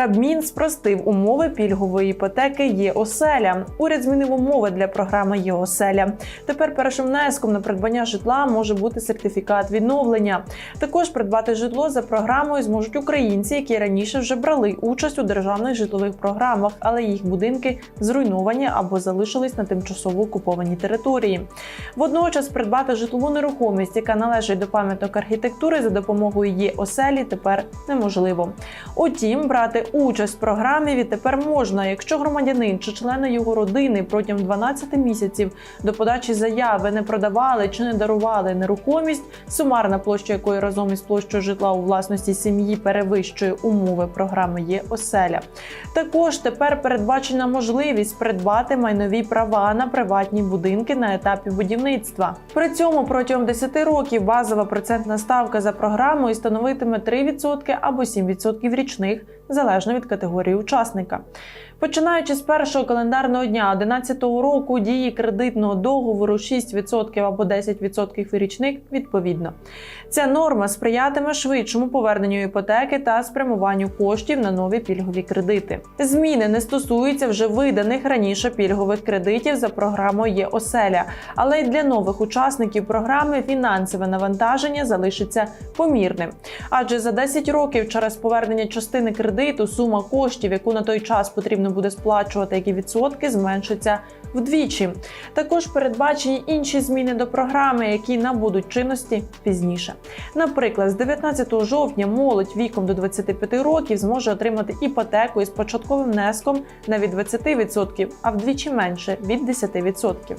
Кабмін спростив умови пільгової іпотеки ЄОселя. Уряд змінив умови для програми ЄОселя. Тепер першим внеском на придбання житла може бути сертифікат відновлення. Також придбати житло за програмою зможуть українці, які раніше вже брали участь у державних житлових програмах, але їх будинки зруйновані або залишились на тимчасово окупованій території. Водночас придбати житлову нерухомість, яка належить до пам'яток архітектури за допомогою ЄОселі, тепер неможливо. Утім, брати участь в програмі відтепер можна, якщо громадянин чи члени його родини протягом 12 місяців до подачі заяви не продавали чи не дарували нерухомість, сумарна площа якої разом із площою житла у власності сім'ї перевищує умови програми ЄОселя. Також тепер передбачена можливість придбати майнові права на приватні будинки на етапі будівництва. При цьому протягом 10 років базова процентна ставка за програмою становитиме 3% або 7% річних, залежно від категорії учасника. Починаючи з першого календарного дня 2011 року дії кредитного договору 6% або 10% річних відповідно. Ця норма сприятиме швидшому поверненню іпотеки та спрямуванню коштів на нові пільгові кредити. Зміни не стосуються вже виданих раніше пільгових кредитів за програмою ЄОселя, але й для нових учасників програми фінансове навантаження залишиться помірним. Адже за 10 років через повернення частини кредиту сума коштів, яку на той час потрібно буде сплачувати, як і відсотки, зменшаться вдвічі. Також передбачені інші зміни до програми, які набудуть чинності пізніше. Наприклад, з 19 жовтня молодь віком до 25 років зможе отримати іпотеку із початковим внеском навіть від 20%, а вдвічі менше від 10%.